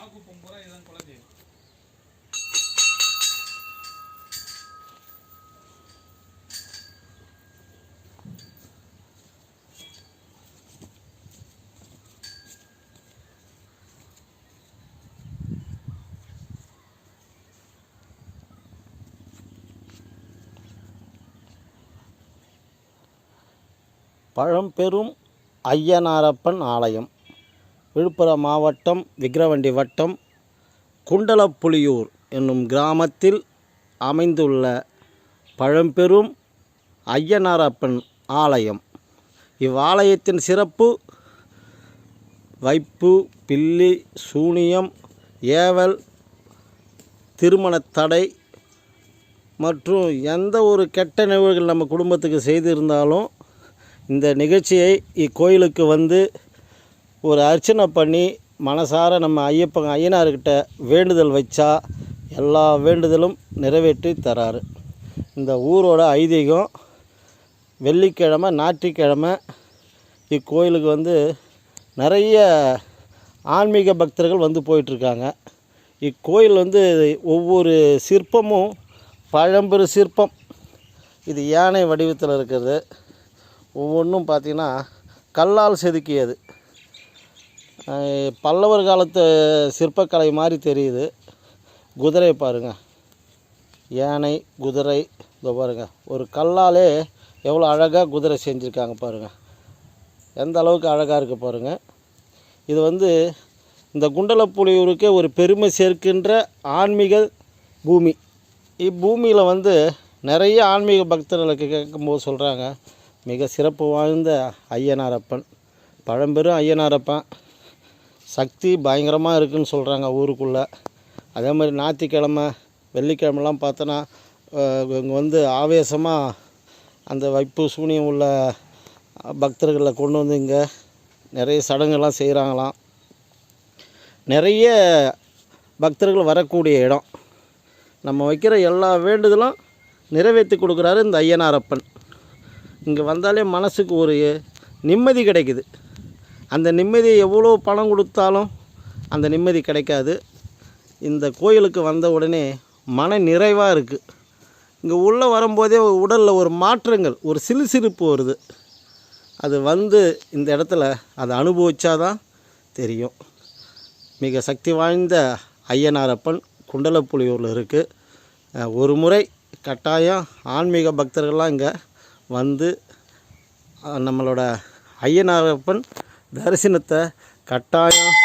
Cock பொம்புறா இதுதான் குலதெய்வம் பழம்பெரும் ஐயனாரப்பன் ஆலயம். விழுப்புரம் மாவட்டம் விக்கிரவண்டி வட்டம் குண்டலப்புலியூர் என்னும் கிராமத்தில் அமைந்துள்ள பழம்பெரும் ஐயனாரப்பன் ஆலயம். இவ்வாலயத்தின் சிறப்பு வைப்பு பில்லி சூனியம் ஏவல் திருமணத் தடை மற்றும் எந்த ஒரு கெட்ட நிகழ்வுகள் நம்ம குடும்பத்துக்கு செய்திருந்தாலும் இந்த நிகழ்ச்சியை இக்கோயிலுக்கு வந்து ஒரு அர்ச்சனை பண்ணி மனசார நம்ம ஐயப்பன் ஐயனார்கிட்ட வேண்டுதல் வச்சா எல்லா வேண்டுதலும் நிறைவேற்றி தராரு. இந்த ஊரோட ஐதீகம் வெள்ளிக்கிழமை ஞாயிற்றுக்கிழமை இக்கோயிலுக்கு வந்து நிறைய ஆன்மீக பக்தர்கள் வந்து போயிட்டுருக்காங்க. இக்கோயில் வந்து ஒவ்வொரு சிற்பமும் பழம்பெரு சிற்பம். இது யானை வடிவத்தில் இருக்கிறது. ஒவ்வொன்றும் பார்த்திங்கன்னா கல்லால் செதுக்கியது. பல்லவர் காலத்து சிற்பக்கலை மாதிரி தெரியுது. குதிரை பாருங்கள் யானை குதிரை இதோ பாருங்கள் ஒரு கல்லாலே எவ்வளோ அழகாக குதிரை செஞ்சுருக்காங்க பாருங்கள் எந்த அளவுக்கு அழகாக இருக்குது பாருங்கள் இது வந்து இந்த குண்டலப்புலியூருக்கே ஒரு பெருமை சேர்க்கின்ற ஆன்மீக பூமி. இப்பூமியில் வந்து நிறைய ஆன்மீக பக்தர்களுக்கு கேட்கும்போது சொல்கிறாங்க மிக சிறப்பு வாய்ந்த ஐயனாரப்பன் பழம்பெரும் ஐயனாரப்பன் சக்தி பயங்கரமாக இருக்குன்னு சொல்கிறாங்க ஊருக்குள்ளே. அதே மாதிரி ஞாயிற்றுக்கிழமை வெள்ளிக்கிழமெல்லாம் பார்த்தோன்னா இங்கே வந்து ஆவேசமாக அந்த வைப்பு சூனியம் உள்ள பக்தர்களை கொண்டு வந்து இங்கே நிறைய சடங்குலாம் செய்கிறாங்களாம் நிறைய பக்தர்கள் வரக்கூடிய இடம். நம்ம வைக்கிற எல்லா வேண்டுதலும் நிறைவேற்றி கொடுக்குறாரு இந்த ஐயனாரப்பன் இங்கே வந்தாலே மனசுக்கு ஒரு நிம்மதி கிடைக்குது. அந்த நிம்மதியை எவ்வளோ பணம் கொடுத்தாலும் அந்த நிம்மதி கிடைக்காது. இந்த கோயிலுக்கு வந்த உடனே மன நிறைவாக இருக்குது இங்கே உள்ளே வரும்போதே உடலில் ஒரு மாற்றங்கள் ஒரு சிலுசிலுப்பு வருது. அது வந்து இந்த இடத்துல அதை அனுபவித்தாதான் தெரியும். மிக சக்தி வாய்ந்த ஐயனாரப்பன் குண்டலப்புலியூரில் இருக்குது ஒரு முறை கட்டாயம் ஆன்மீக பக்தர்கள்லாம் இங்கே வந்து நம்மளோட ஐயனாரப்பன் தரிசனத்தை கட்டாயம்